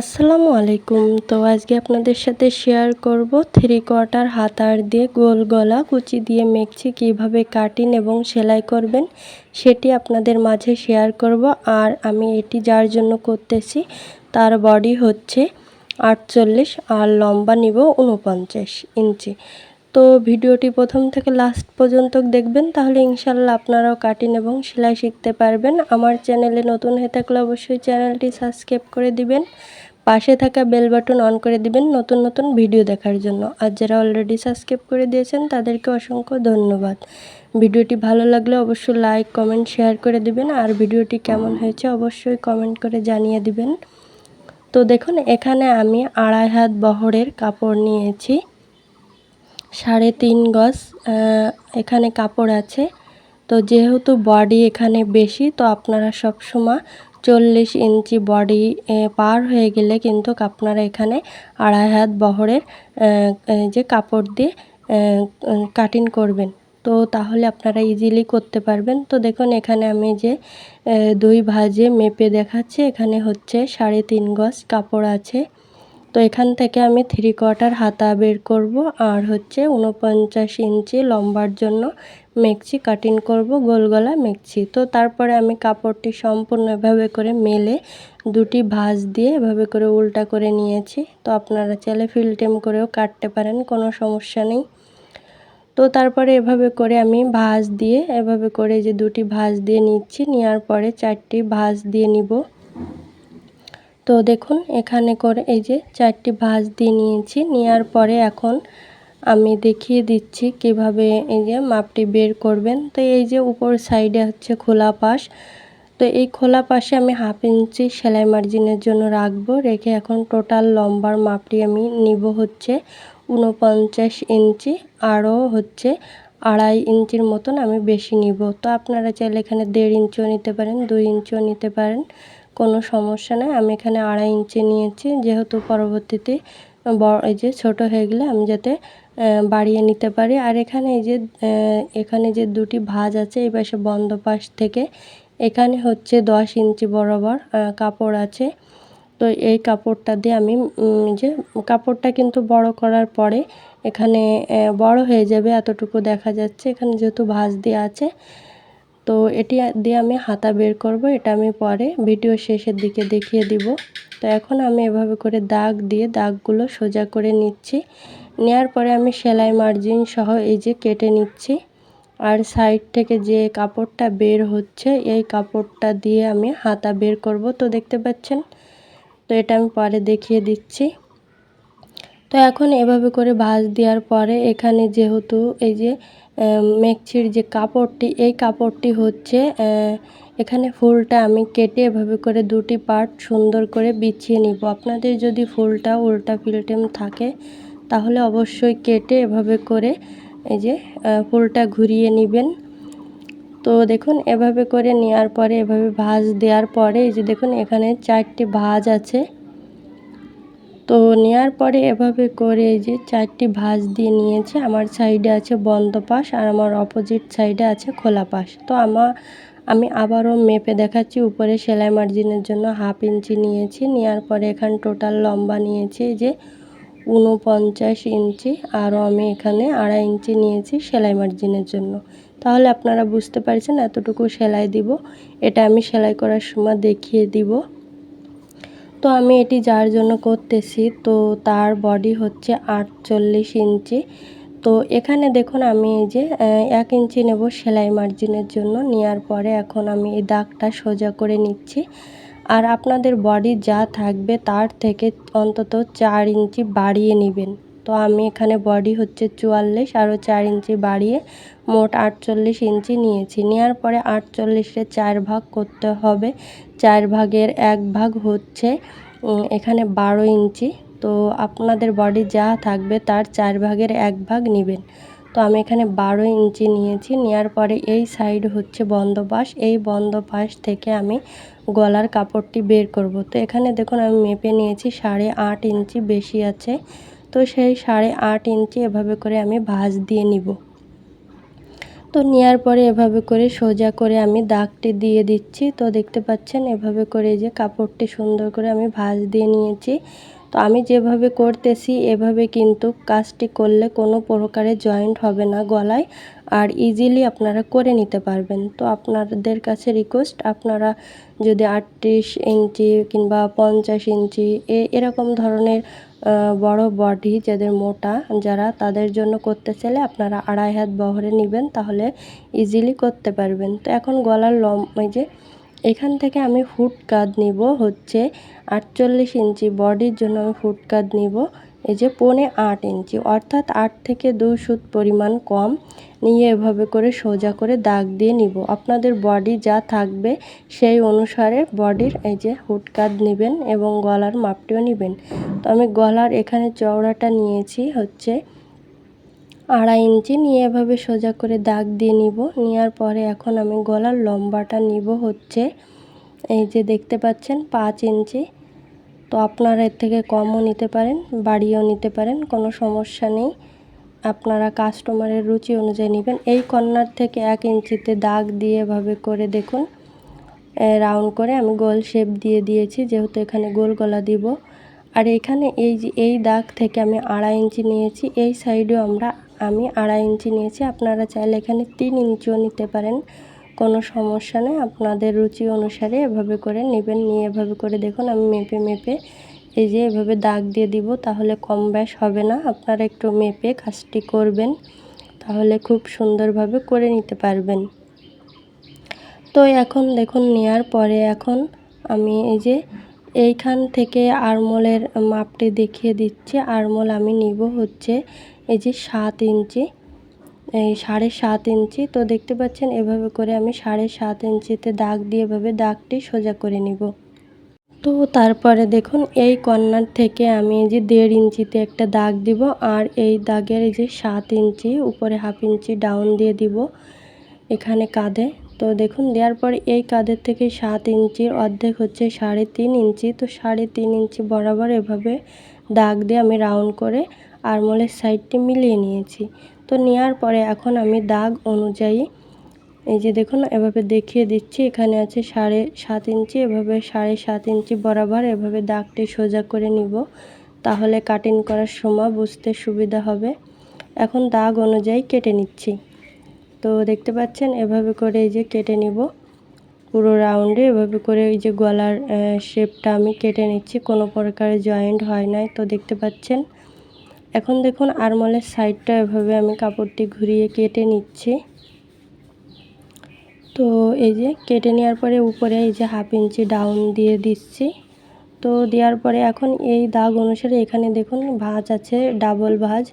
আসসালামু আলাইকুম। তো আজকে আপনাদের সাথে শেয়ার করব থ্রি কোয়ার্টার হাতার দিয়ে গোল গলা কুচি দিয়ে মেখছি কীভাবে কাটিং এবং সেলাই করবেন সেটি আপনাদের মাঝে শেয়ার করব। আর আমি এটি যার জন্য করতেছি তার বডি হচ্ছে আটচল্লিশ আর লম্বা নিব উনপঞ্চাশ ইঞ্চি। তো ভিডিওটি প্রথম থেকে লাস্ট পর্যন্ত দেখবেন তাহলে ইনশাল্লাহ আপনারাও কাটিং এবং সেলাই শিখতে পারবেন। আমার চ্যানেলে নতুন হয়ে থাকলে অবশ্যই চ্যানেলটি সাবস্ক্রাইব করে দিবেন। পাশে থাকা বেল বাটন অন করে দিবেন নতুন নতুন ভিডিও দেখার জন্য। আর যারা অলরেডি সাবস্ক্রাইব করে দিয়েছেন, তাদেরকে অসংখ্য ধন্যবাদ। ভিডিওটি ভালো লাগলে অবশ্যই লাইক কমেন্ট শেয়ার করে দিবেন। আর ভিডিওটি কেমন হয়েছে অবশ্যই কমেন্ট করে জানিয়ে দিবেন। তো দেখুন, এখানে আমি আড়াই হাত বহরের কাপড় নিয়েছি। সাড়ে তিন গজ এখানে কাপড় আছে। তো যেহেতু বডি এখানে বেশি, তো আপনারা সব সময় চল্লিশ ইঞ্চি বডি পার হয়ে গেলে কিন্তু আপনারা এখানে আড়াই হাত বহরের যে কাপড় দিয়ে কাটিং করবেন। তো তাহলে আপনারা ইজিলি করতে পারবেন। তো দেখুন, এখানে আমি যে দুই ভাজে মেপে দেখাচ্ছি। এখানে হচ্ছে সাড়ে তিন গজ কাপড় আছে। তো এখান থেকে আমি থ্রি কোয়ার্টার হাতা বের করব আর হচ্ছে উনপঞ্চাশ ইঞ্চি লম্বার জন্য মেকছি কাটিং করব, গোল গলা তো তারপরে আমি কাপড়টি সম্পূর্ণ এভাবে করে মেলে দুটি ভাঁজ দিয়ে এভাবে করে উল্টা করে নিয়েছি। তো আপনারা চাইলে ফিলটেম করেও কাটতে পারেন, কোনো সমস্যা নেই। তো তারপরে এভাবে করে আমি ভাঁজ দিয়ে এভাবে করে যে দুটি ভাঁজ দিয়ে নিচ্ছি, নেওয়ার পরে চারটি ভাঁজ দিয়ে নিব। তো দেখুন, এখানে করে এই যে চারটি ভাঁজ দিয়ে নিয়েছি। নেওয়ার পরে এখন আমি দেখিয়ে দিচ্ছি কীভাবে এই যে মাপটি বের করবেন। তো এই যে উপর সাইডে হচ্ছে খোলা পাশ। তো এই খোলা পাশে আমি হাফ ইঞ্চি সেলাই মার্জিনের জন্য রাখব। রেখে এখন টোটাল লম্বার মাপটি আমি নিব হচ্ছে উনপঞ্চাশ ইঞ্চি। আরও হচ্ছে আড়াই ইঞ্চির মতন আমি বেশি নিব। তো আপনারা চাইলে এখানে দেড় ইঞ্চিও নিতে পারেন, দুই ইঞ্চিও নিতে পারেন। কোনো সমস্যা নেই। আমি এখানে আড়াই ইঞ্চি নিয়েছি। যেহেতু পরবর্তীতে বড়, এই যে ছোটো হয়ে গেলে আমি যাতে বাড়িয়ে নিতে পারি। আর এখানে এই যে এখানে যে দুটি ভাঁজ আছে, এই পাশে বন্ধ পাশ থেকে, এখানে হচ্ছে দশ ইঞ্চি বরাবর কাপড় আছে। তো এই কাপড়টা দিয়ে আমি যে কাপড়টা কিন্তু বড় করার পরে এখানে বড় হয়ে যাবে এতটুকু দেখা যাচ্ছে। এখানে যেহেতু ভাঁজ দেওয়া আছে তো এটি দিয়ে আমি হাতা বের করব, এটা আমি পরে ভিডিও শেষের দিকে দেখিয়ে দিব। তো এখন আমি এভাবে করে দাগ দিয়ে দাগগুলো সোজা করে নিচ্ছি। নেওয়ার পরে আমি সেলাই মার্জিন সহ এই যে কেটে নিচ্ছি। আর সাইড থেকে যে কাপড়টা বের হচ্ছে, এই কাপড়টা দিয়ে আমি হাতা বের করব, তো দেখতে পাচ্ছেন? তো এটা আমি পরে দেখিয়ে দিচ্ছি। তো এখন এভাবে করে ভাঁজ দেওয়ার পরে এখানে যেহেতু এই যে মেক্সির যে কাপড়টি, এই কাপড়টি হচ্ছে এখানে ফুলটা আমি কেটে এভাবে করে দুটি পার্ট সুন্দর করে বিছিয়ে নিব। আপনাদের যদি ফুলটা উল্টা ফিল্টেম থাকে, তাহলে অবশ্যই কেটে এভাবে করে এই যে ফুলটা ঘুরিয়ে নেবেন। তো দেখুন, এভাবে করে নেওয়ার পরে, এভাবে ভাঁজ দেওয়ার পরে, এই যে দেখুন, এখানে চারটি ভাঁজ আছে। তো নেওয়ার পরে এভাবে করে যে চারটি ভাঁজ দিয়ে নিয়েছে। আমার সাইডে আছে বন্ধ পাশ আর আমার অপোজিট সাইডে আছে খোলা পাশ। তো আমার আমি আবারও মেপে দেখাচ্ছি। উপরে সেলাই মার্জিনের জন্য হাফ ইঞ্চি নিয়েছি। নেওয়ার পরে এখানে টোটাল লম্বা নিয়েছি যে উনপঞ্চাশ ইঞ্চি। আরও আমি এখানে আড়াই ইঞ্চি নিয়েছি সেলাই মার্জিনের জন্য। তাহলে আপনারা বুঝতে পারছেন এতটুকু সেলাই দিব। এটা আমি সেলাই করার সময় দেখিয়ে দিব। তো আমি এটি যার জন্য করতেছি, তো তার বডি হচ্ছে আটচল্লিশ ইঞ্চি। তো এখানে দেখুন আমি এই যে এক ইঞ্চি নেব সেলাই মার্জিনের জন্য। নেওয়ার পরে এখন আমি এই দাগটা সোজা করে নিচ্ছি। আর আপনাদের বডি যা থাকবে তার থেকে অন্তত চার ইঞ্চি বাড়িয়ে নেবেন। তো আমি এখানে বডি হচ্ছে চুয়াল্লিশ আরও চার ইঞ্চি বাড়িয়ে মোট আটচল্লিশ ইঞ্চি নিয়েছি। নেওয়ার পরে আটচল্লিশে চার ভাগ করতে হবে। চার ভাগের এক ভাগ হচ্ছে এখানে বারো ইঞ্চি। তো আপনাদের বডি যা থাকবে তার চার ভাগের এক ভাগ নেবেন। তো আমি এখানে বারো ইঞ্চি নিয়েছি। নেওয়ার পরে এই সাইড হচ্ছে বন্ধ পাশ এই বন্ধ পাশ থেকে আমি গলার কাপড়টি বের করব। তো এখানে দেখুন আমি মেপে নিয়েছি, সাড়ে আট ইঞ্চি বেশি আছে। তো সেই সাড়ে আট ইঞ্চি এভাবে করে আমি ভাঁজ দিয়ে নিব। তো নেওয়ার পরে এভাবে করে সোজা করে আমি দাগটি দিয়ে দিচ্ছি। তো দেখতে পাচ্ছেন এভাবে করে যে কাপড়টি সুন্দর করে আমি ভাঁজ দিয়ে নিয়েছি। তো আমি যেভাবে করতেছি, এভাবে কিন্তু কাজটি করলে কোনো প্রকারে জয়েন্ট হবে না গলায় আর ইজিলি আপনারা করে নিতে পারবেন। তো আপনাদের কাছে রিকোয়েস্ট আপনারা যদি আটত্রিশ ইঞ্চি কিংবা পঞ্চাশ ইঞ্চি এরকম ধরনের বড় বডি যাদের মোটা, যারা তাদের জন্য করতে চাইলে আপনারা আড়াই হাত বহরে নেবেন, তাহলে ইজিলি করতে পারবেন। তো এখন গলার লম ওই যে এখান থেকে আমি ফুট কাঁধ নিব হচ্ছে আটচল্লিশ ইঞ্চি বডির জন্য আমি ফুট কাঁধ নিব, এই যে পৌনে আট ইঞ্চি, অর্থাৎ আট থেকে দুই সুত পরিমাণ কম। নিয়ে এভাবে করে সোজা করে দাগ দিয়ে নিব। আপনাদের বডি যা থাকবে সেই অনুসারে বডির এই যে হুটকাত নেবেন এবং গলার মাপটিও নেবেন। তো আমি গলার এখানে চওড়াটা নিয়েছি হচ্ছে আড়াই ইঞ্চি। নিয়ে এভাবে সোজা করে দাগ দিয়ে নিব। নেওয়ার পরে এখন আমি গলার লম্বাটা নিব হচ্ছে এই যে দেখতে পাচ্ছেন পাঁচ ইঞ্চি। তো আপনারা এর থেকে কমও নিতে পারেন, বাড়িয়েও নিতে পারেন, কোনো সমস্যা নেই। আপনারা কাস্টমারের রুচি অনুযায়ী নেবেন। এই কর্নার থেকে এক ইঞ্চিতে দাগ দিয়ে এভাবে করে দেখুন। রাউন্ড করে আমি গোল শেপ দিয়ে দিয়েছি, যেহেতু এখানে গোল গলা দিব। আর এখানে এই যে, এই দাগ থেকে আমি আড়াই ইঞ্চি নিয়েছি, এই সাইডেও আমরা, আমি আড়াই ইঞ্চি নিয়েছি। আপনারা চাইলে এখানে তিন ইঞ্চিও নিতে পারেন, কোনো সমস্যা নেই। আপনাদের রুচি অনুসারে এভাবে করে নেবেন, নিয়ে এভাবে করে দেখুন, আমি মেপে মেপে এই যে এভাবে দাগ দিয়ে দিব, তাহলে কম ব্যাস হবে না। আপনারা একটু মেপে কাজটি করবেন, তাহলে খুব সুন্দরভাবে করে নিতে পারবেন। তো এখন দেখুন নেওয়ার পরে এখন আমি এই যে এইখান থেকে আরমোলের মাপটি দেখিয়ে দিচ্ছি। আরমোল আমি নিব হচ্ছে এই যে সাত ইঞ্চি, এই সাড়ে সাত ইঞ্চি। তো দেখতে পাচ্ছেন, এভাবে করে আমি সাড়ে সাত ইঞ্চিতে দাগ দিয়ে এভাবে দাগটি সোজা করে নিব। তো তারপরে দেখুন, এই কর্নার থেকে আমি এই যে দেড় ইঞ্চিতে একটা দাগ দিব আর এই দাগের এই যে সাত ইঞ্চি, উপরে হাফ ইঞ্চি ডাউন দিয়ে দিব এখানে কাঁধে। তো দেখুন, দেওয়ার পরে এই কাঁধের থেকে সাত ইঞ্চির অর্ধেক হচ্ছে সাড়ে তিন ইঞ্চি। তো সাড়ে তিন ইঞ্চি বরাবর এভাবে দাগ দিয়ে আমি রাউন্ড করে আরমোলের সাইডটি মিলিয়ে নিয়েছি। তো নেওয়ার পরে এখন আমি দাগ অনুযায়ী এই যে দেখুন, এভাবে দেখিয়ে দিচ্ছি, এখানে আছে সাড়ে সাত ইঞ্চি, এভাবে সাড়ে সাত ইঞ্চি বরাবর এভাবে দাগটি সোজা করে নিব, তাহলে কাটিং করার সময় বুঝতে সুবিধা হবে। এখন দাগ অনুযায়ী কেটে নিচ্ছি। তো দেখতে পাচ্ছেন, এভাবে করে এই যে কেটে নিব। পুরো রাউন্ডে এভাবে করে এই যে গলার শেপটা আমি কেটে নিচ্ছি, কোনো প্রকার জয়েন্ট হয় নাই, তো দেখতে পাচ্ছেন। এখন দেখুন আরমলের সাইডটা এভাবে আমি কাপড়টি ঘুরিয়ে কেটে নিচ্ছি। তো এই যে কেটে নেওয়ার পরে উপরে এই যে হাফ ইঞ্চি ডাউন দিয়ে দিচ্ছি। তো দেওয়ার পরে এখন এই দাগ অনুসারে এখানে দেখুন ভাঁজ আছে, ডাবল ভাঁজ।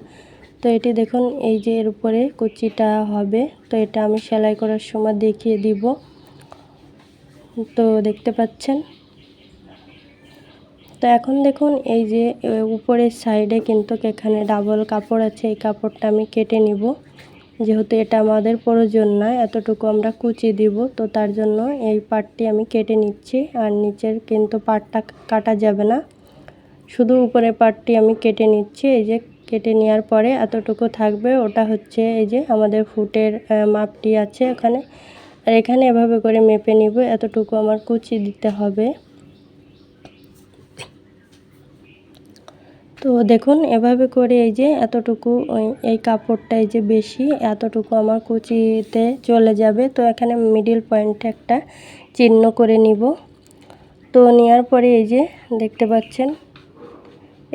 তো এটি দেখুন এই যে এর উপরে কুচিটা হবে। তো এটা আমি সেলাই করার সময় দেখিয়ে দিব। তো দেখতে পাচ্ছেন? তো এখন দেখুন এই যে উপরের সাইডে কিন্তু এখানে ডাবল কাপড় আছে, এই কাপড়টা আমি কেটে নিব। যেহেতু এটা আমাদের প্রয়োজন নয়, এতটুকু আমরা কুচি দিব। তো তার জন্য এই পাটটি আমি কেটে নিচ্ছি আর নিচের কিন্তু পাটটা কাটা যাবে না। শুধু উপরের পাটটি আমি কেটে নিচ্ছি। এই যে কেটে নেওয়ার পরে এতটুকু থাকবে। ওটা হচ্ছে এই যে আমাদের ফুটের মাপটি আছে ওখানে আর এখানে এভাবে করে মেপে নিব। এতটুকু আমার কুচি দিতে হবে। তো দেখুন, এভাবে করে এই যে এতটুকু এই কাপড়টা এই যে বেশি, এতটুকু আমার কুচিতে চলে যাবে। তো এখানে মিডিল পয়েন্টে একটা চিহ্ন করে নিব। তো নেওয়ার পরে এই যে দেখতে পাচ্ছেন,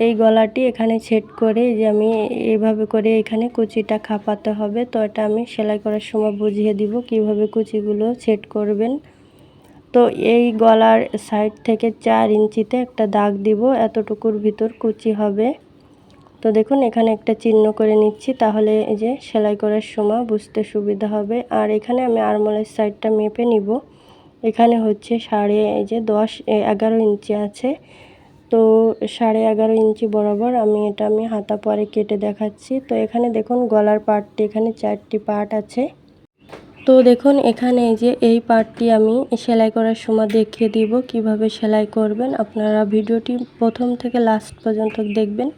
এই গলাটি এখানে ছেট করে যে আমি এইভাবে করে এখানে কুচিটা খাপাতে হবে। তো এটা আমি সেলাই করার সময় বুঝিয়ে দিব কীভাবে কুচিগুলো ছেট করবেন। তো এই গলার সাইড থেকে চার ইঞ্চিতে একটা দাগ দিব, এতটুকুর ভিতর কুচি হবে। তো দেখুন, এখানে একটা চিহ্ন করে নিচ্ছি, তাহলে এই যে সেলাই করার সময় বুঝতে সুবিধা হবে। আর এখানে আমি আরমোলের সাইডটা মেপে নিব। এখানে হচ্ছে সাড়ে, এই যে দশ এগারো ইঞ্চি আছে। তো সাড়ে এগারো ইঞ্চি বরাবর আমি এটা আমি হাতা পরে কেটে দেখাচ্ছি। তো এখানে দেখুন, গলার পার্টটি এখানে চারটি পার্ট আছে। তো দেখুন, এখানে যে এই পার্টটি আমি সেলাই করার সময় দেখিয়ে দিব কীভাবে সেলাই করবেন। আপনারা ভিডিওটি প্রথম থেকে লাস্ট পর্যন্ত দেখবেন।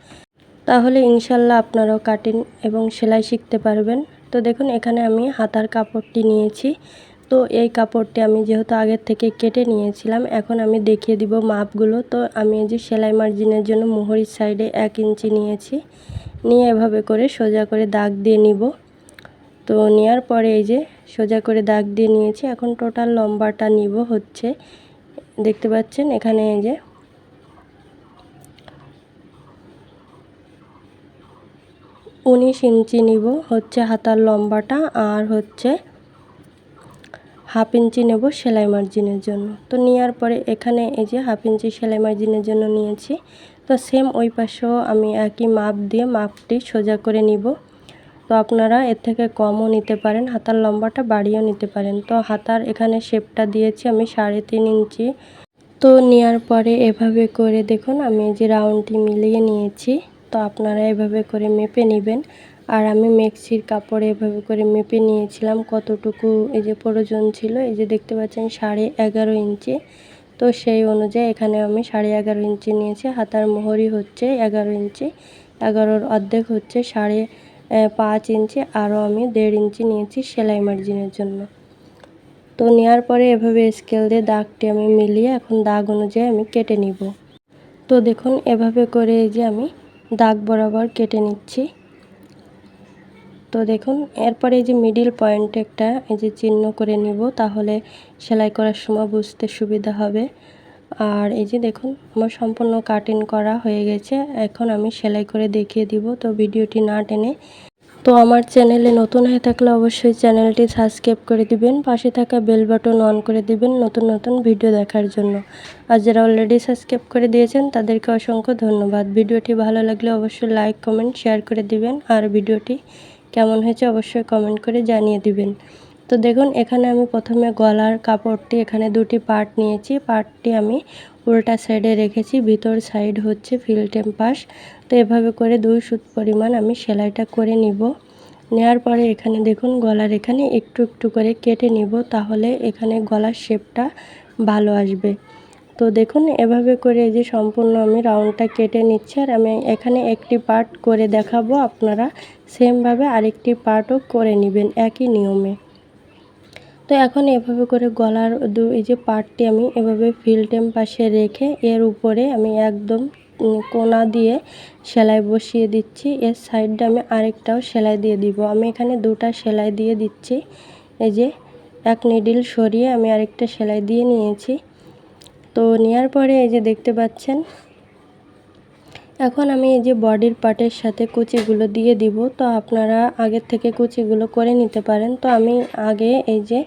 তাহলে ইনশাল্লাহ আপনারাও কাটিং এবং সেলাই শিখতে পারবেন। তো দেখুন, এখানে আমি হাতার কাপড়টি নিয়েছি। তো এই কাপড়টি আমি যেহেতু আগের থেকে কেটে নিয়েছিলাম, এখন আমি দেখিয়ে দিব মাপগুলো। তো আমি এই যে সেলাই মার্জিনের জন্য মোহরির সাইডে এক ইঞ্চি নিয়েছি। নিয়ে এভাবে করে সোজা করে দাগ দিয়ে নিব। তো নেওয়ার পরে এই যে সোজা করে দাগ দিয়ে নিয়েছি। এখন টোটাল লম্বাটা নিব হচ্ছে, দেখতে পাচ্ছেন এখানে এই যে উনিশ ইঞ্চি নিব, হচ্ছে হাতার লম্বাটা আর হচ্ছে হাফ ইঞ্চি নেব সেলাই মার্জিনের জন্য। তো নেওয়ার পরে এখানে এই যে হাফ ইঞ্চি সেলাই মার্জিনের জন্য নিয়েছি। তো সেম ওই পাশেও আমি একই মাপ দিয়ে মাপটি সোজা করে নিব। তো আপনারা এর থেকে কমও নিতে পারেন, হাতার লম্বাটা বাড়িয়েও নিতে পারেন। তো হাতার এখানে শেপটা দিয়েছি আমি সাড়ে তিন ইঞ্চি। তো নেওয়ার পরে এভাবে করে দেখুন, আমি যে রাউন্ডটি মিলিয়ে নিয়েছি। তো আপনারা এভাবে করে মেপে নেবেন। আর আমি মেক্সির কাপড়ে এভাবে করে মেপে নিয়েছিলাম কতটুকু এই যে প্রয়োজন ছিল। এই যে দেখতে পাচ্ছেন সাড়ে এগারো ইঞ্চি। তো সেই অনুযায়ী এখানে আমি সাড়ে এগারো ইঞ্চি নিয়েছি। হাতার মোহরি হচ্ছে এগারো ইঞ্চি। এগারোর অর্ধেক হচ্ছে সাড়ে পাঁচ ইঞ্চি, আরও আমি দেড় ইঞ্চি নিয়েছি সেলাই মার্জিনের জন্য। তো নেওয়ার পরে এভাবে স্কেল দিয়ে দাগটি আমি মিলিয়ে এখন দাগ অনুযায়ী আমি কেটে নিব। তো দেখুন, এভাবে করে এই যে আমি দাগ বরাবর কেটে নিচ্ছি। তো দেখুন, এরপরে এই যে মিডিল পয়েন্ট একটা এই যে চিহ্ন করে নিব, তাহলে সেলাই করার সময় বুঝতে সুবিধা হবে। আর এই যে দেখুন, আমার সম্পূর্ণ কাটিং করা হয়ে গেছে। এখন আমি সেলাই করে দেখিয়ে দিব, তো ভিডিওটি না টেনে। তো আমার চ্যানেলে নতুন হয়ে থাকলে অবশ্যই চ্যানেলটি সাবস্ক্রাইব করে দিবেন, পাশে থাকা বেল বাটন অন করে দিবেন নতুন নতুন ভিডিও দেখার জন্য। আর যারা অলরেডি সাবস্ক্রাইব করে দিয়েছেন, তাদেরকে অসংখ্য ধন্যবাদ। ভিডিওটি ভালো লাগলে অবশ্যই লাইক কমেন্ট শেয়ার করে দিবেন। আর ভিডিওটি কেমন হয়েছে অবশ্যই কমেন্ট করে জানিয়ে দিবেন। তো দেখুন, এখানে আমি প্রথমে গলার কাপড়টি, এখানে দুটি পার্ট নিয়েছি। পার্টটি আমি উল্টা সাইডে রেখেছি, ভিতর সাইড হচ্ছে ফিল্টেম পাশ। তো এভাবে করে দুই সুত পরিমাণ আমি সেলাইটা করে নিব। নেওয়ার পরে এখানে দেখুন, গলার এখানে একটু একটু করে কেটে নিব, তাহলে এখানে গলার শেপটা ভালো আসবে। তো দেখুন, এভাবে করে যে সম্পূর্ণ আমি রাউন্ডটা কেটে নিচ্ছি, আর আমি এখানে একটি পার্ট করে দেখাবো, আপনারা সেমভাবে আরেকটি পার্টও করে নেবেন, একই নিয়মে। তো এখন এভাবে করে গলার দু এই যে পার্টটি আমি এভাবে ফিল্টেম পাশে রেখে এর উপরে আমি একদম কোনা দিয়ে সেলাই বসিয়ে দিচ্ছি। এর সাইডটা আমি আরেকটাও সেলাই দিয়ে দিব। আমি এখানে দুটা সেলাই দিয়ে দিচ্ছি। এই যে এক নিডিল সরিয়ে আমি আরেকটা সেলাই দিয়ে নিয়েছি। তো নেওয়ার পরে এই যে দেখতে পাচ্ছেন এখন আমি এই যে বডির পার্টের সাথে কুচিগুলো দিয়ে দিব, তো আপনারা আগের থেকে কুচিগুলো করে নিতে পারেন। তো আমি আগে এই যে,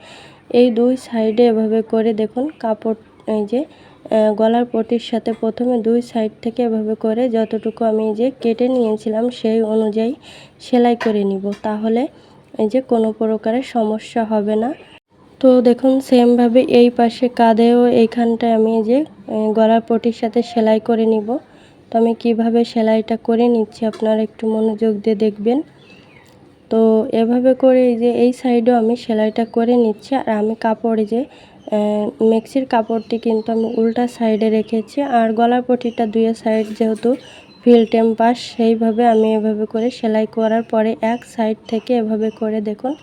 এই দুই সাইডে এভাবে করে দেখুন, কাপড়, এই যে গলার পটির সাথে প্রথমে দুই সাইড থেকে এভাবে করে যতটুকু আমি যে কেটে নিয়েছিলাম সেই অনুযায়ী সেলাই করে নিব। তাহলে এই যে কোনো প্রকারের সমস্যা হবে না। তো দেখুন, সেমভাবে এই পাশে কাঁধেও এইখানটায় আমি যে গলার পটির সাথে সেলাই করে নিব। তো আমি কীভাবে সেলাইটা করে নিচ্ছি আপনারা একটু মনোযোগ দিয়ে দেখবেন। তো এভাবে করে যে এই সাইডেও আমি সেলাইটা করে নিচ্ছি। আর আমি কাপড়ে যে মেক্সির কাপড়টি কিন্তু আমি উল্টা সাইডে রেখেছি। আর গলার পটিটা দুই সাইড যেহেতু ফিল টেম্পাস, সেইভাবে আমি এভাবে করে সেলাই করার পরে এক সাইড থেকে এভাবে করে দেখুন,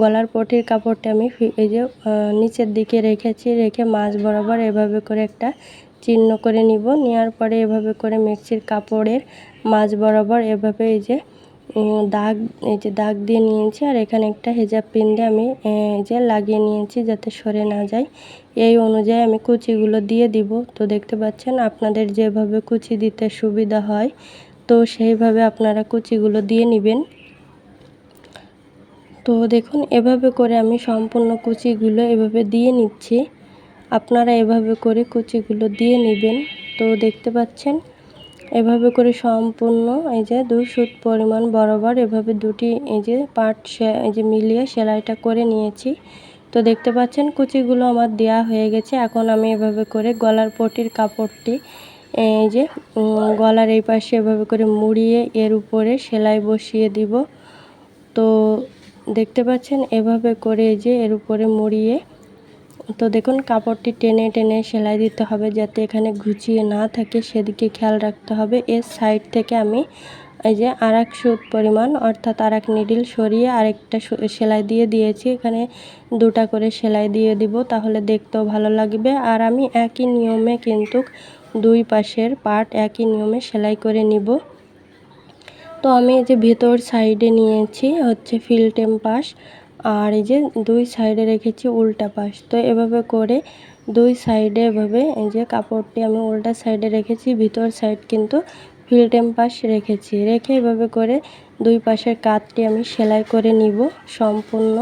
গলার পটির কাপড়টা আমি এই যে নিচের দিকে রেখেছি। রেখে মাছ বরাবর এভাবে করে একটা চিহ্ন করে নিব। নেওয়ার পরে এভাবে করে মেক্সির কাপড়ের মাছ বরাবর এভাবে এই যে দাগ, এই যে দাগ দিয়ে নিয়েছি। আর এখানে একটা হেজাব পিন দিয়ে আমি এই যে লাগিয়ে নিয়েছি যাতে সরে না যায়। এই অনুযায়ী আমি কুচিগুলো দিয়ে দিব। তো দেখতে পাচ্ছেন আপনাদের যেভাবে কুচি দিতে সুবিধা হয়, তো সেইভাবে আপনারা কুচিগুলো দিয়ে নেবেন। তো দেখুন, এভাবে করে আমি সম্পূর্ণ কুচিগুলো এভাবে দিয়ে নিচ্ছি। আপনারা এভাবে করে কুচিগুলো দিয়ে নেবেন। তো দেখতে পাচ্ছেন, এভাবে করে সম্পূর্ণ এই যে দুই সুত পরিমাণ বরাবর এভাবে দুটি এই যে পার্ট এই যে মিলিয়ে সেলাইটা করে নিয়েছি। তো দেখতে পাচ্ছেন, কুচিগুলো আমার দেয়া হয়ে গেছে। এখন আমি এভাবে করে গলার পটির কাপড়টি এই যে গলার এই পাশে এভাবে করে মুড়িয়ে এর উপরে সেলাই বসিয়ে দিব। তো দেখতে পাচ্ছেন, এভাবে করে যে এর উপরে মুড়িয়ে তো দেখুন, কাপড়টি টেনে টেনে সেলাই দিতে হবে যাতে এখানে ঘুচিয়ে না থাকে, সেদিকে খেয়াল রাখতে হবে। এর সাইড থেকে আমি এই যে আর এক সুত পরিমাণ, অর্থাৎ আর এক নিডিল সরিয়ে আরেকটা সেলাই দিয়ে দিয়েছি। এখানে দুটা করে সেলাই দিয়ে দিব, তাহলে দেখতেও ভালো লাগবে। আর আমি একই নিয়মে কিন্তু দুই পাশের পার্ট একই নিয়মে সেলাই করে নিব। তো আমি এই যে ভেতর সাইডে নিয়েছি, হচ্ছে ফিল্টেম পাশ। আর এই যে দুই সাইডে রেখেছি উল্টা পাশ। তো এভাবে করে দুই সাইডে এভাবে এই যে কাপড়টি আমি উল্টা সাইডে রেখেছি, ভিতর সাইড কিন্তু ফিল্টেম পাশ রেখেছি। রেখে এভাবে করে দুই পাশের কাতটি আমি সেলাই করে নিব সম্পূর্ণ।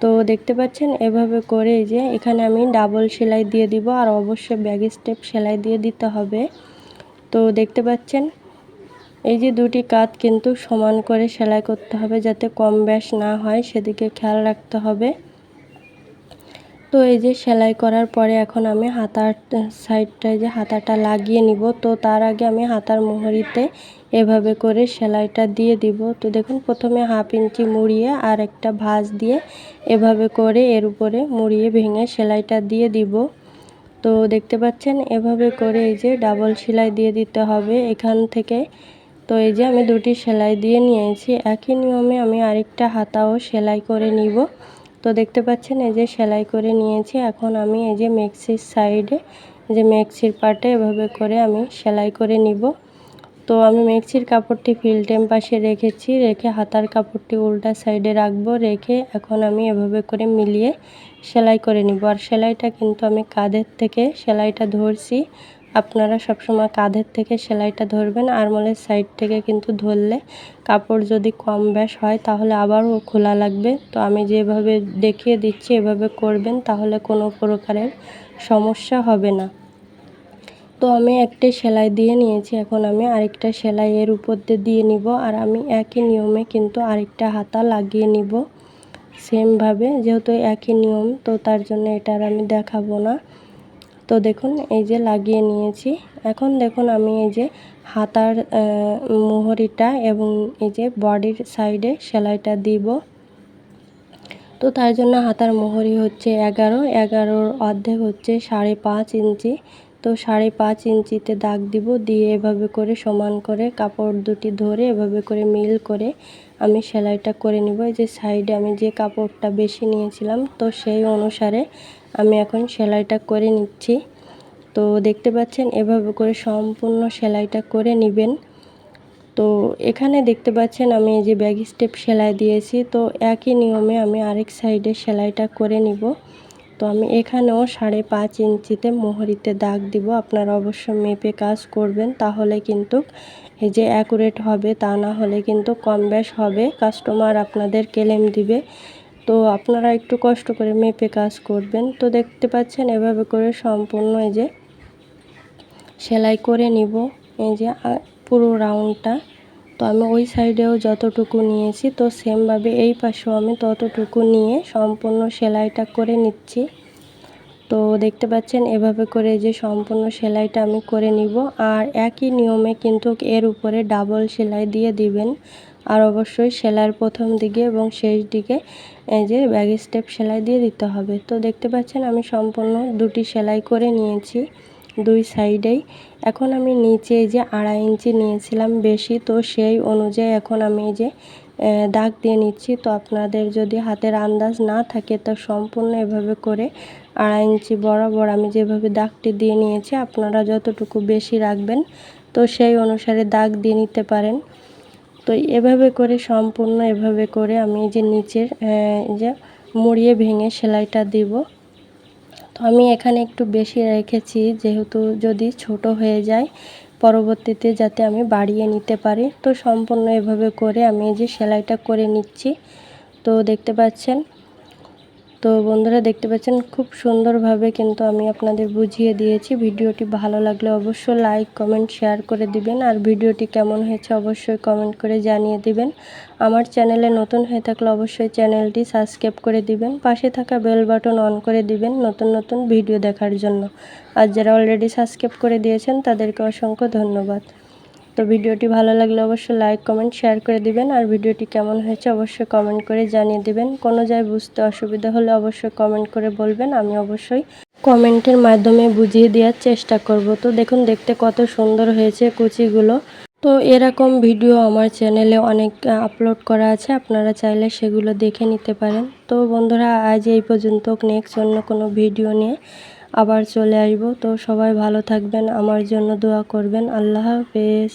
তো দেখতে পাচ্ছেন, এভাবে করে এই যে এখানে আমি ডাবল সেলাই দিয়ে দিব আর অবশ্যই ব্যাগ স্টেপ সেলাই দিয়ে দিতে হবে। তো দেখতে পাচ্ছেন এই যে দুটি কাত কিন্তু সমান করে সেলাই করতে হবে যাতে কম ব্যাস না হয়, সেদিকে খেয়াল রাখতে হবে। তো এই যে সেলাই করার পরে এখন আমি হাতার সাইডটায় যে হাতাটা লাগিয়ে নিব। তো তার আগে আমি হাতার মোহরিতে এভাবে করে সেলাইটা দিয়ে দিব। তো দেখুন, প্রথমে হাফ ইঞ্চি মুড়িয়ে আর একটা ভাঁজ দিয়ে এভাবে করে এর উপরে মুড়িয়ে ভেঙে সেলাইটা দিয়ে দিব। তো দেখতে পাচ্ছেন, এভাবে করে এই যে ডাবল সেলাই দিয়ে দিতে হবে। এখান থেকে তো এই যে আমি দুটি সেলাই দিয়ে নিয়েছি, একই নিয়মে আমি আরেকটা হাতাও সেলাই করে নিব। তো দেখতে পাচ্ছেন এই যে সেলাই করে নিয়েছি, এখন আমি এই যে মেক্সির সাইডে যে মেক্সির পাটে এভাবে করে আমি সেলাই করে নিব। তো আমি মেক্সির কাপড়টি ফিল্টেম পাশে রেখেছি, রেখে হাতার কাপড়টি উল্টা সাইডে রাখব, রেখে এখন আমি এভাবে করে মিলিয়ে সেলাই করে নিব। আর সেলাইটা কিন্তু আমি কাঁধের থেকে সেলাইটা ধরছি আপনারা সবসময় কাঁধের থেকে সেলাইটা ধরবেন, আরমলের সাইড থেকে কিন্তু ধরলে কাপড় যদি কম ব্যাস হয় তাহলে আবারও খোলা লাগবে। তো আমি যেভাবে দেখিয়ে দিচ্ছি এভাবে করবেন তাহলে কোনো প্রকারের সমস্যা হবে না। তো আমি একটা সেলাই দিয়ে নিয়েছি, এখন আমি আরেকটা সেলাই এর উপর দিয়ে দিয়ে নিব আর আমি একই নিয়মে কিন্তু আরেকটা হাতা লাগিয়ে নিব সেমভাবে, যেহেতু একই নিয়ম তো তার জন্য এটা আর আমি দেখাবো না। তো দেখুন, এই যে লাগিয়ে নিয়েছি। এখন দেখুন, আমি এই যে হাতার মোহরিটা এবং এই যে বডির সাইডে সেলাইটা দিব। তো তার জন্য হাতার মোহরি হচ্ছে এগারো। এগারোর অর্ধেক হচ্ছে সাড়ে পাঁচ ইঞ্চি। তো সাড়ে পাঁচ ইঞ্চিতে দাগ দিব। দিয়ে এভাবে করে সমান করে কাপড় দুটি ধরে এভাবে করে মিল করে আমি সেলাইটা করে নিব। যে সাইডে আমি যে কাপড়টা বেশি নিয়েছিলাম, তো সেই অনুসারে আমি এখন সেলাইটা করে নিচ্ছি। তো দেখতে পাচ্ছেন, এভাবে করে সম্পূর্ণ সেলাইটা করে নেবেন। তো এখানে দেখতে পাচ্ছেন, আমি যে ব্যাগ স্টেপ সেলাই দিয়েছি, তো একই নিয়মে আমি আরেক সাইডে সেলাইটা করে নিব। তো আমি এখানেও সাড়ে পাঁচ ইঞ্চিতে মোহরিতে দাগ দিব। আপনারা অবশ্য মেপে কাজ করবেন, তাহলে কিন্তু যে অ্যাকুরেট হবে তা না হলে কিন্তু কম বেশ হবে। কাস্টমার আপনাদের কেলেম দিবে। তো আপনারা একটু কষ্ট করে মেপে কাজ করবেন। তো দেখতে পাচ্ছেন এভাবে করে সম্পূর্ণ এই যে সেলাই করে নিব। এই যে পুরো রাউন্ডটা তো আমি ওই সাইডেও যতটুকু নিয়েছি, তো সেমভাবে এই পাশেও আমি ততটুকু নিয়ে সম্পূর্ণ সেলাইটা করে নিচ্ছি। তো দেখতে পাচ্ছেন, এভাবে করে যে সম্পূর্ণ সেলাইটা আমি করে নিব। আর একই নিয়মে কিন্তু এর উপরে ডাবল সেলাই দিয়ে দিবেন। আর অবশ্যই সেলাইয়ের প্রথম দিকে এবং শেষ দিকে এই যে ব্যাগ স্টেপ সেলাই দিয়ে দিতে হবে। তো দেখতে পাচ্ছেন, আমি সম্পূর্ণ দুটি সেলাই করে নিয়েছি দুই সাইডেই। এখন আমি নিচে যে আড়াই ইঞ্চি নিয়েছিলাম বেশি, তো সেই অনুযায়ী এখন আমি যে দাগ দিয়ে নিচ্ছি। তো আপনাদের যদি হাতের আন্দাজ না থাকে, তো সম্পূর্ণ এভাবে করে আড়াই ইঞ্চি বরাবর আমি যেভাবে দাগটি দিয়ে নিয়েছি, আপনারা যতটুকু বেশি রাখবেন, তো সেই অনুসারে দাগ দিয়ে নিতে পারেন। তো এভাবে করে, সম্পূর্ণ এভাবে করে আমি যে নিচের যে মুড়িয়ে ভেঙে সেলাইটা দিব। তো আমি এখানে একটু বেশি রেখেছি, যেহেতু যদি ছোট হয়ে যায় পরবর্তীতে যাতে আমি বাড়িয়ে নিতে পারি। তো সম্পূর্ণ এভাবে করে আমি যে সেলাইটা করে নিচ্ছি। তো দেখতে পাচ্ছেন তো বন্ধুরা দেখতে পাচ্ছেন, খুব সুন্দরভাবে কিন্তু আমি আপনাদের বুঝিয়ে দিয়েছি। ভিডিওটি ভালো লাগলে অবশ্যই লাইক কমেন্ট শেয়ার করে দিবেন। আর ভিডিওটি কেমন হয়েছে অবশ্যই কমেন্ট করে জানিয়ে দিবেন। আমার চ্যানেলে নতুন হয়ে থাকলে অবশ্যই চ্যানেলটি সাবস্ক্রাইব করে দিবেন। পাশে থাকা বেল বাটন অন করে দিবেন নতুন নতুন ভিডিও দেখার জন্য। আর যারা অলরেডি সাবস্ক্রাইব করে দিয়েছেন, তাদেরকে অসংখ্য ধন্যবাদ। তো ভিডিওটি ভালো লাগলে অবশ্যই লাইক কমেন্ট শেয়ার করে দিবেন। আর ভিডিওটি কেমন হয়েছে অবশ্যই কমেন্ট করে জানিয়ে দিবেন। কোনো যায় বুঝতে অসুবিধা হলে অবশ্যই কমেন্ট করে বলবেন। আমি অবশ্যই কমেন্টের মাধ্যমে বুঝিয়ে দেওয়ার চেষ্টা করব। তো দেখুন, দেখতে কত সুন্দর হয়েছে কুচিগুলো। তো এরকম ভিডিও আমার চ্যানেলে অনেক আপলোড করা আছে। আপনারা চাইলে সেগুলো দেখে নিতে পারেন। তো বন্ধুরা, আজ এই পর্যন্ত নেক্সট অন্য কোনো ভিডিও নিয়ে আবার চলে আসব। তো সবাই ভালো থাকবেন। আমার জন্য দোয়া করবেন। আল্লাহ হাফেজ।